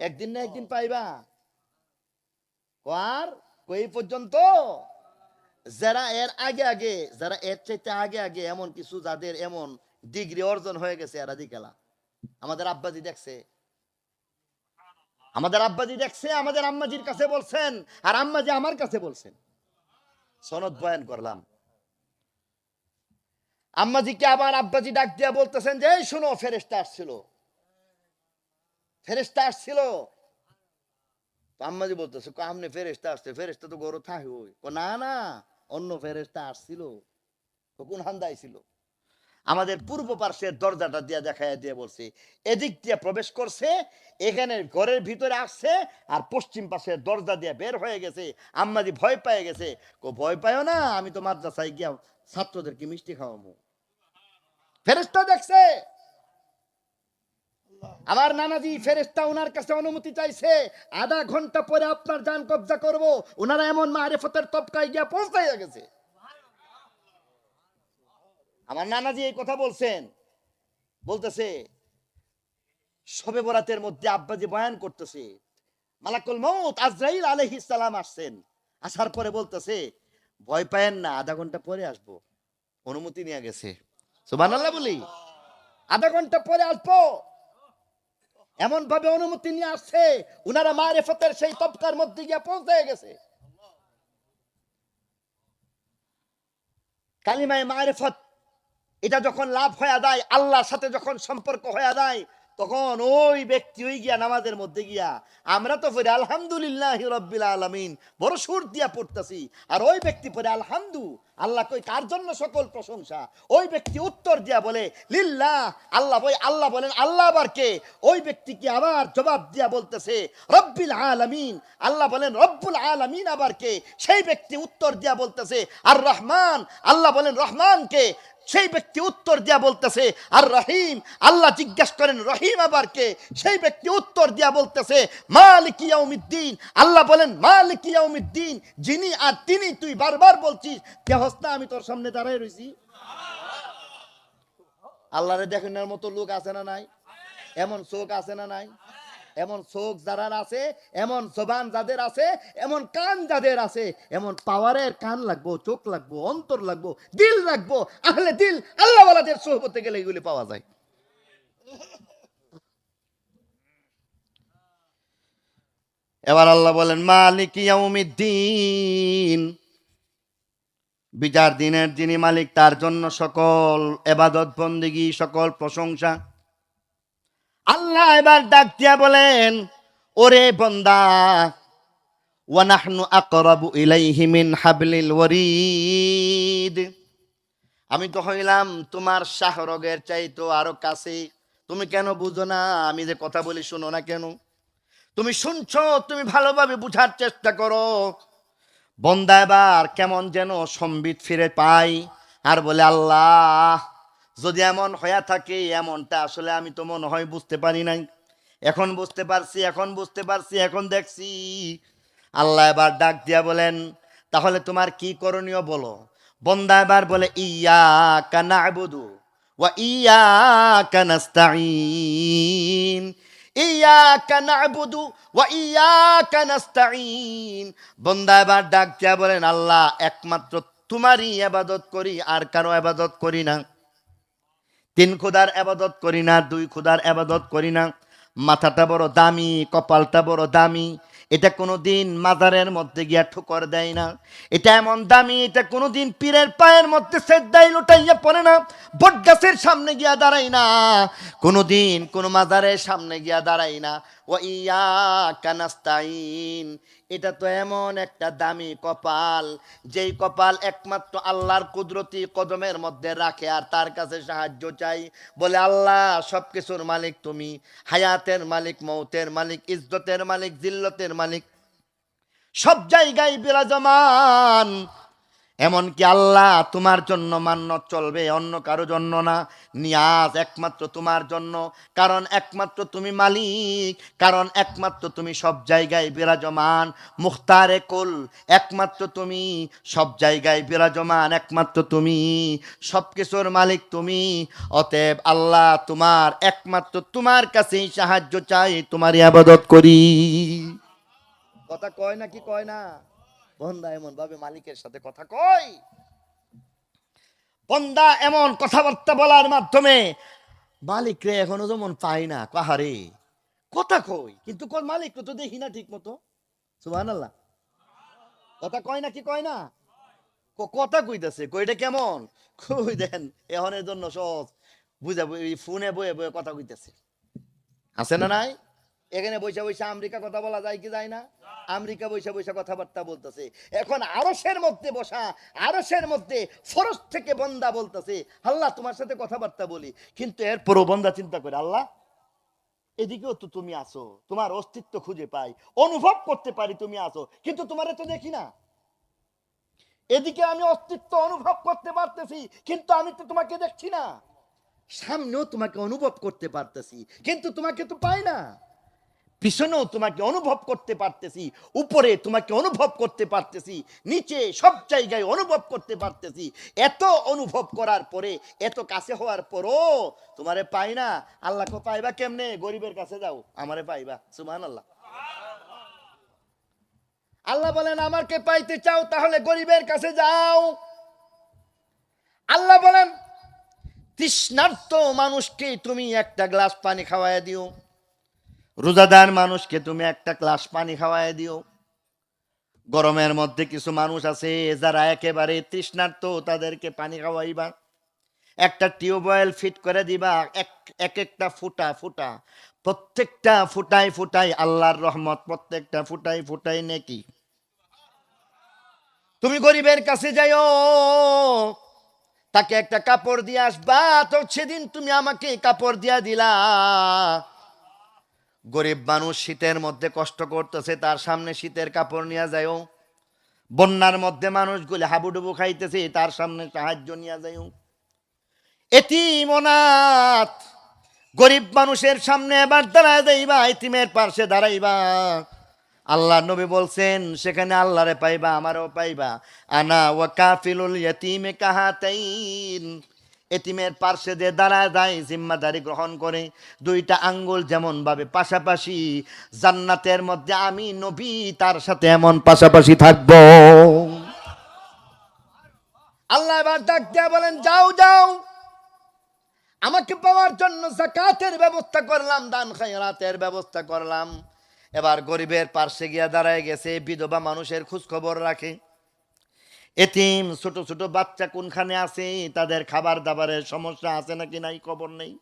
একদিন না একদিন পাইবা। আর কই পর্যন্ত? যারা এর আগে আগে, যারা এর চাইতে আগে আগে এমন কিছু, যাদের এমন ডিগ্রি অর্জন হয়ে গেছে এরা দিকেলা। আমাদের আব্বাজি দেখছে। আমাদের আব্বাজি দেখছে, আমাদের আম্মাজির কাছে বলছেন, আর আম্মাজি আমার কাছে বলছেন। সনদ বয়ান করলাম। আম্মাজিকে আবার আব্বাজি ডাক দিয়া বলতেছেন যে শুনো ফেরেস্তা আসছিল। ফেরেস্তা আসছিল। তো আম্মাজি বলতেছে "কো, আমনে ফেরেস্তা আসছে ফেরেস্তা তো গরু থাকে ওই। না না অন্য ফেরেস্তা আসছিল। কোন হান্দা আইছিল আমাদের পূর্ব পার্শ্বের দরজাটা দিয়ে দেখায় দিয়ে বলছে এদিক দিয়ে প্রবেশ করছে এখানে ঘরের ভিতরে আসছে আর পশ্চিম পাশের দরজা দিয়ে বের হয়ে গেছে। আম্মাজি ভয় পেয়ে গেছে কো ভয় পায় না আমি তো মাদ্রাসায় গিয়া ছাত্রদেরকে মিষ্টি খাওয়াবো ফেরেস্তা দেখছে। আমার নানাজি ফেরেস্তা ওনার কাছে অনুমতি চাইছে, আধা ঘণ্টা পরে আপনার যান কবজা করব। ওনারা এমন মারেফতের তপকায় গিয়া পৌঁছাইয়া গেছে। আমার নানাজি এই কথা বলছেন। বলতেছে সবে বরাতের মধ্যে আব্বাজি বয়ান করতেছে, মালাকুল মৌত আজরাইল আলাইহিস সালাম আসছেন। আসার পরে বলতেছে, ভয় পায়েন না, আধা ঘণ্টা পরে আসব। অনুমতি নিয়ে গেছে। সুবহানাল্লাহ বলি। আধা ঘণ্টা পরে আসব। এমন ভাবে অনুমতি নিয়ে আসছে, উনারা মারেফতের সেই তবকার মধ্যে গিয়ে পৌঁছে গেছে। কালিমায় মারেফত, এটা যখন লাভ হয়ে যায়, আল্লাহর সাথে যখন সম্পর্ক হয়ে যায় তখন ওই ব্যক্তি ওই গিয়া নামাজের মধ্যে গিয়া, আমরা তো পড়ি আলহামদুলিল্লাহ রব্বিল আলমিন, বড় সুর দিয়া পড়তেছি। আর ওই ব্যক্তি পড়ে আলহামদু, আল্লাহ কই, কার জন্য সকল প্রশংসা? ওই ব্যক্তি উত্তর দিয়া বলে, লিল্লাহ, আল্লাহ বই, আল্লাহ বলেন, আল্লাহ আবার কে? ওই ব্যক্তিকে আবার জবাব দিয়া বলতেছে, রব্বিল আলামিন, আল্লাহ বলেন, রব্বুল আলামিন আবার কে? সেই ব্যক্তি উত্তর দিয়া বলতেছে, আর রহমান, আল্লাহ বলেন, রহমান কে? সেই ব্যক্তি উত্তর দিয়া বলতেছে, আর রহিম? আল্লাহ জিজ্ঞেস করেন, রহিম আবার কে? সেই ব্যক্তি উত্তর দিয়া বলতেছে, মালিক ইয়াউমিদ্দিন। আল্লাহ বলেন, মালিক ইয়াউমিদ্দিন, যিনি আর তিনি তুই বারবার বলছিস, কে হস্তা আমি তোর সামনে দাঁড়ায় রইছি? আল্লাহরে দেখানোর মতো লোক আছে না নাই? এমন চোখ আছে না নাই? এমন চোখ যারা আছে, এমন জবান যাদের আছে, এমন কান যাদের আছে, এমন পাওয়ারের কান লাগবো, চোখ লাগবো, অন্তর লাগবো, দিল লাগবো, আহলে দিল, আল্লাহওয়ালাদের সোহবতে গেলে এগুলি পাওয়া যায়। এবার আল্লাহ বলেন, মালিক ইয়াউমিদ্দিন। বিচার দিনের যিনি মালিক, তার জন্য সকল এবাদত, বন্দিগি, সকল প্রশংসা। আল্লাহ এবার ডাক দিয়া বলেন, ওরে বন্দা ওয়ানাহনু আকরাবু ইলাইহি হাবলিল ওয়ারিদ। আমি তো হইলাম তোমার শাহরগের চাইতো আরও কাছে। তুমি কেন বুঝো না? আমি যে কথা বলি শুনো না কেন? তুমি শুনছো, তুমি ভালোভাবে বুঝার চেষ্টা করো। বন্দা এবার কেমন যেন সম্বিত ফিরে পাই আর বলে, আল্লাহ যদি এমন হয়ে থাকে, এমনটা আসলে আমি তো মনে হয় বুঝতে পারি নাই। এখন বুঝতে পারছি, এখন বুঝতে পারছি, এখন দেখছি। আল্লাহ এবার ডাক দিয়া বলেন, তাহলে তোমার কি করণীয় বলো? বন্দা এবার বলে ইয়া কানা আবুদু ওয়া ইয়া কানাস্তাইন ইয়াকা ওয়া এবার ডাক দিয়া বলেন, আল্লাহ, একমাত্র তোমারই ইবাদত করি, আর কারও ইবাদত করি না। তিন খুদার আবাদত করি না, দুই খুদার আবাদত করি না। মাথাটা বড় দামি, কপালটা বড় দামি। এটা কোনো দিন মাজারের মধ্যে গিয়া ঠুকর দেয় না। এটা এমন দামি, এটা কোনো দিন পীরের পায়ের মধ্যে সেদ্দাই লুটাইয়া পড়ে না। বট গাছের সামনে গিয়া দাঁড়াই না। কোনো দিন কোনো মাজারের সামনে গিয়া দাঁড়াই না। ও ইয়া কানাস্তাইন। এটা তো এমন একটা দামি কপাল, যেই কপাল একমাত্র আল্লাহর কুদরতি কদমের মধ্যে রাখে আর তার কাছে সাহায্য চাই। বলে, আল্লাহ সব কিছুর মালিক তুমি। হায়াতের মালিক, মৌতের মালিক, ইজ্জতের মালিক, জিল্লতের মালিক। সব জায়গায় বিরাজমান। এমনকি আল্লাহ তোমার জন্য মান্য চলবে, অন্য কারও জন্য না। নিয়াজ একমাত্র তোমার জন্য, কারণ একমাত্র তুমি মালিক, কারণ একমাত্র তুমি সব জায়গায় বিরাজমান। মুখতারে কুল, একমাত্র তুমি সব জায়গায় বিরাজমান, একমাত্র তুমি সব কিছুর মালিক তুমি। অতএব আল্লাহ তোমার একমাত্র তোমার কাছেই সাহায্য চাই, তোমারই আবাদত করি। কথা কয় না কি কয় না? বন্দা এমন ভাবে মালিকের সাথে কথা কয়। বন্দা এমন কথাবার্তা বলার মাধ্যমে মালিক রে এখনও যেমন পাই না, কাহারে? কথা কই কিন্তু কোন মালিক তো দেখি না ঠিক মতো সুবাহ কথা কয় না কি কয় না? কথা কইতাছে কইটা কেমন? কই দেন এখনের জন্য সহজ। বুঝা ফোনে বয়ে বয়ে কথা কইতাছে। আছে না নাই? এখানে বৈশা বৈশা আমেরিকা কথা বলা যায় কি যায় না? আমেরিকা বৈশা বৈশা কথাবার্তা বলতেছে। এখন আরসের মধ্যে বসা, আরসের মধ্যে ফরজ থেকে বন্দা বলতেছে, আল্লাহ, তোমার সাথে কথাবার্তা বলি। কিন্তু এরপরও বন্দা চিন্তা করে, আল্লাহ, এদিকেও তো তুমি আসো তোমার অস্তিত্ব খুঁজে পাই, অনুভব করতে পারি তুমি আসো কিন্তু তোমার তো দেখি না। এদিকে আমি অস্তিত্ব অনুভব করতে পারতেছি, কিন্তু আমি তো তোমাকে দেখছি না। সামনেও তোমাকে অনুভব করতে পারতেছি, কিন্তু তোমাকে তো পাই না। পিছনেও তোমাকে অনুভব করতে পারতেছি, উপরে তোমাকে অনুভব করতে পারতেছি, নিচে সব জায়গায় অনুভব করতে পারতেছি। এত অনুভব করার পরে, এত কাছে হওয়ার পরও তোমারে পাই না। আল্লাহকে পাইবা কেমনে? গরিবের কাছে যাও, আমারে পাইবা। সুমান আল্লাহ আল্লাহ বলেন আমাকে পাইতে চাও তাহলে গরিবের কাছে যাও। আল্লাহ বলেন, তৃষ্ণার্ত মানুষকে তুমি একটা গ্লাস পানি খাওয়ায় দিও। রোজাদার মানুষকে তুমি একটা গ্লাস পানি খাওয়ায় দিও। গরমের মধ্যে কিছু মানুষ আছে, যারা একেবারে তৃষ্ণার্ত, তাদেরকে পানি খাওয়াইবা। একটা টিউবওয়েল ফিট করে দিবা, এক এক একটা ফুটা ফুটা। প্রত্যেকটা ফুটাই ফুটাই আল্লাহর রহমত, প্রত্যেকটা ফুটাই ফুটাই নেকি। তুমি গরিবের কাছে যাইও, তাকে একটা কাপড় দিয়ে আসবা, তো সেদিন তুমি আমাকে কাপড় দিয়া দিলা। গরিব মানুষ শীতের মধ্যে কষ্ট করতেছে, তার সামনে শীতের কাপড় নিয়ে যাইও বন্যার মধ্যে মানুষগুলি হাবুডুবু খাইতেছে, তার সামনে সাহায্য নিয়ে যাইও এটি মনাত গরিব মানুষের সামনে এবার দাঁড়ায় যাইবা, এতিমের পাশে দাঁড়াইবা। আল্লাহ নবী বলছেন, সেখানে আল্লাহরে পাইবা, আমারও পাইবা। আনা ও কাফিলুল ইয়তিমে কাহাতাইন এতিমের পার্শ্বে যে দাঁড়ায় যায়, জিম্মাদারি গ্রহণ করে। দুইটা আঙ্গুল যেমন ভাবে পাশাপাশি, জান্নাতের মধ্যে আমি নবী, তার সাথে এমন পাশাপাশি থাকব। আল্লাহ এবার ডাক দিয়া বলেন, যাও যাও। আমাকে পাওয়ার জন্য জাকাতের ব্যবস্থা করলাম, দান খায়রাতের ব্যবস্থা করলাম। এবার গরিবের পার্শ্বে গিয়া দাঁড়ায় গেছে, বিধবা মানুষের খোঁজ খবর রাখে। এতিম, ছোট ছোট বাচ্চা কোনখানে আছে? তাদের খাবার দাবারের সমস্যা আছে নাকি নাই? খবর নেই।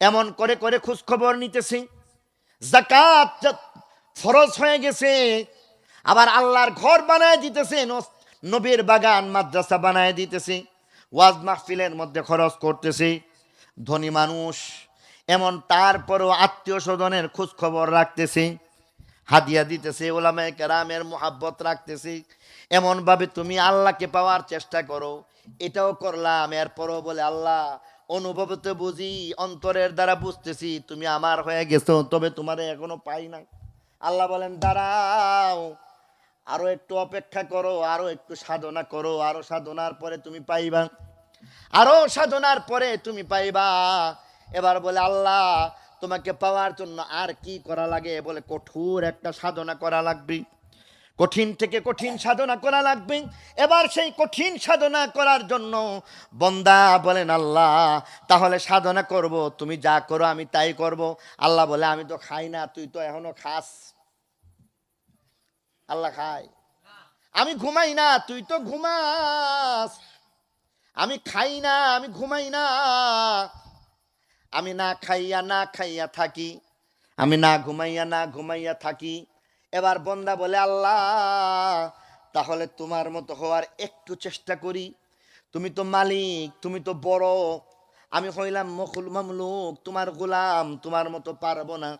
এমন করে করে খোঁজ খবর নিতেছে জাকাত ফরজ হয়ে গেছে। আবার আল্লাহর ঘর বানায় দিতেছে নবীর বাগান, মাদ্রাসা বানায় দিতেছে। ওয়াজ মাহফিলের মধ্যে খরচ করতেছে। ধনী মানুষ, এমন তারপরও আত্মীয় স্বজনের খোঁজ খবর রাখতেছে। হাদিয়া দিতেছে ওলামায় কেরামের মোহাব্বত রাখতেছে। এমনভাবে তুমি আল্লাহকে পাওয়ার চেষ্টা করো। এটাও করলাম, এরপরও বলে, আল্লাহ, অনুভব তো বুঝি, অন্তরের দ্বারা বুঝতেছি, তুমি আমার হয়ে গেছো, তবে তোমারে এখনও পাই না আল্লাহ বলেন, দাঁড়াও, আরও একটু অপেক্ষা করো, আরও একটু সাধনা করো, আরও সাধনার পরে তুমি পাইবা। আরও সাধনার পরে তুমি পাইবা। এবার বলে, আল্লাহ তোমাকে পাওয়ার জন্য আর কি করা লাগে? বলে, কঠোর একটা সাধনা করা লাগবে। কঠিন থেকে কঠিন সাধনা করা লাগবে। এবার সেই কঠিন সাধনা করার জন্য বন্দা বলেন, আল্লাহ, তাহলে সাধনা করব। তুমি যা করো আমি তাই করব। আল্লাহ বলে, আমি তো খাই না, তুই তো এখনও খাস। আল্লাহ খায়। আমি ঘুমাই না, তুই তো ঘুমাস। আমি খাই না, আমি ঘুমাই না। আমি না খাইয়া না খাইয়া থাকি। আমি না ঘুমাইয়া না ঘুমাইয়া থাকি। এবার বন্দা বলে, আল্লাহ, তাহলে তোমার মতো হওয়ার একটু চেষ্টা করি। তুমি তো মালিক, তুমি তো বড়। আমি হইলাম মকুল মামলুক। তোমার গোলাম, তোমার মতো পারব না।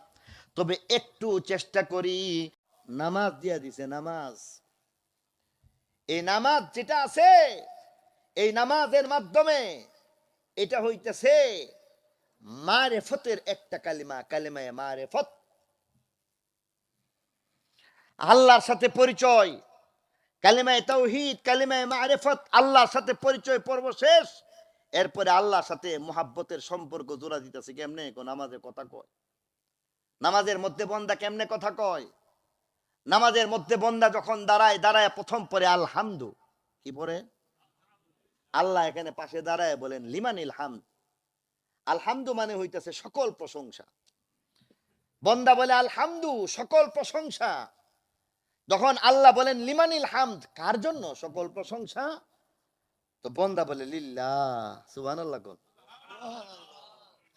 তবে একটু চেষ্টা করি। নামাজ দিয়া দিছে, নামাজ। এই নামাজ যেটা আছে, এই নামাজের মাধ্যমে এটা হইতেছে। মারেফতের একটা কালিমা, কালিমায় মারেফত। আল্লাহর সাথে পরিচয়, কালিমায় তাওহীদ, কালিমায় মারেফত, আল্লাহর সাথে পরিচয় পর্ব শেষ। এরপরে আল্লাহর সাথে মোহাব্বতের সম্পর্ক জোড়া দিতেছে কেমনে? কোন নামাজের কথা কয়। নামাজের মধ্যে বন্দা কেমনে কথা কয়? নামাজের মধ্যে বন্দা যখন দাঁড়ায় দাঁড়ায় প্রথম পরে আলহামদু। কি পরে? আল্লাহ এখানে পাশে দাঁড়ায় বলেন, লিমানিল হামদ। আলহামদু মানে হইতেছে সকল প্রশংসা। বন্দা বলে আলহামদু, সকল প্রশংসা। যখন আল্লাহ বলেন, লিমানিল হামদ, কার জন্য? সকল প্রশংসা। তো বন্দা বলে লিল্লা সুবান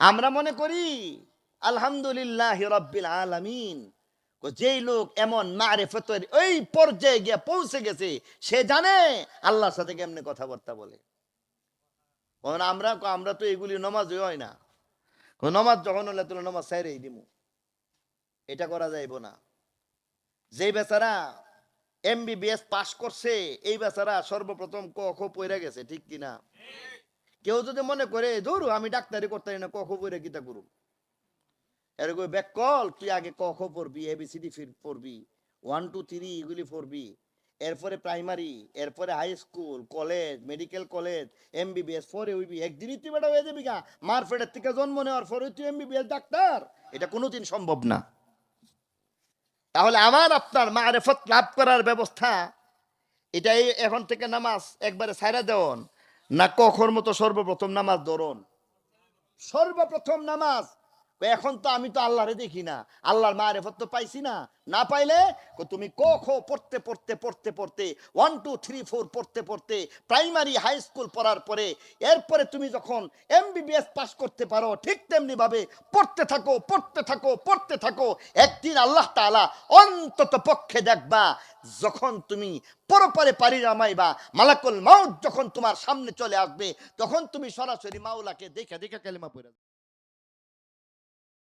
আমরা মনে করি, আলহামদুলিল্লাহ রব্বিল আলামিন। যেই লোক এমন মারেফতের ওই পর্যায়ে গিয়ে পৌঁছে গেছে, সে জানে আল্লাহর সাথে কেমনে কথাবার্তা বলে। কারণ আমরা আমরা তো এগুলি নমাজ হয় না। নমাজ যখন হলে তুলো নমাজ সাইরেই দিমু। এটা করা যাইব না। যেই বেচারা এমবিবিএস পাস করছে, এই বেচারা সর্বপ্রথম ক খ পড়ে গেছে, ঠিক কিনা? কেউ যদি মনে করে ধরু, আমি ডাক্তারি করতে না, ক খ পড়ে কিতা করু এরকম ব্যাকল তুই আগে ক খ পড়বি এবিসিডি পড়বি ওয়ান টু থ্রি এগুলি পড়বি। এরপরে প্রাইমারি এরপরে high school college medical college M MBBS পরে হইবি একদিনই তুই বেটা হয়ে যাবি গা। মার ফেটের থেকে জন্ম নেওয়ার পরে তুই এমবিবিএস ডাক্তার। এটা কোনোদিন সম্ভব না। তাহলে আমার আপনার মারেফত লাভ করার ব্যবস্থা। এটাই এখন থেকে নামাজ একবারে সাইরা দেওন না কখর মতো সর্বপ্রথম নামাজ ধরুন। সর্বপ্রথম নামাজ এখন তো আমি তো আল্লাহরে দেখি না। আল্লাহর মারেফত তো পাইছি না। না পাইলে তুমি ক খ পড়তে পড়তে পড়তে পড়তে ওয়ান টু থ্রি ফোর পড়তে পড়তে প্রাইমারি হাই স্কুল পড়ার পরে, এরপরে তুমি যখন এমবিবিএস পাস করতে পারো, ঠিক তেমনি ভাবে পড়তে থাকো পড়তে থাকো পড়তে থাকো, একদিন আল্লাহ তাআলা অন্তত পক্ষে দেখবা, যখন তুমি পরপরে পারি রামাইবা মালাকুল মাউত যখন তোমার সামনে চলে আসবে, তখন তুমি সরাসরি মাওলাকে দেখে দেখে কালিমা পড়ে